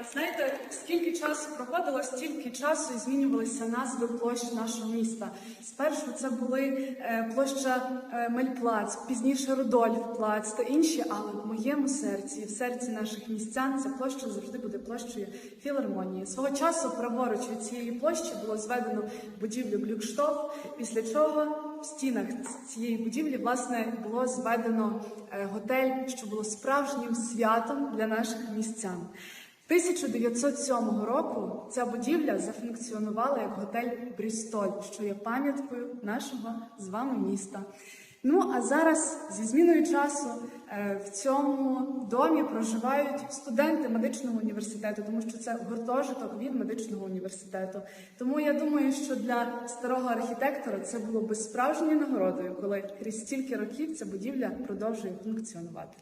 Е, Знаєте, скільки часу проходило, стільки часу і змінювалися назви площ нашого міста. Спершу це були е, площа е, Мельплац, пізніше Рудольф-плац та інші, але в моєму серці, в серці наших містян, ця площа завжди буде площею філармонії. Свого часу праворуч від цієї площі було зведено будівлю Глюкштоф, після чого в стінах цієї будівлі власне було зведено готель, що було справжнім святом для наших містян. 1907 року ця будівля зафункціонувала як готель Брістоль, що є пам'яткою нашого з вами міста. Ну а зараз зі зміною часу е, в цьому домі проживають студенти медичного університету, тому що це гуртожиток від медичного університету. Тому я думаю, що для старого архітектора це було би справжньою нагородою, коли крізь стільки років ця будівля продовжує функціонувати.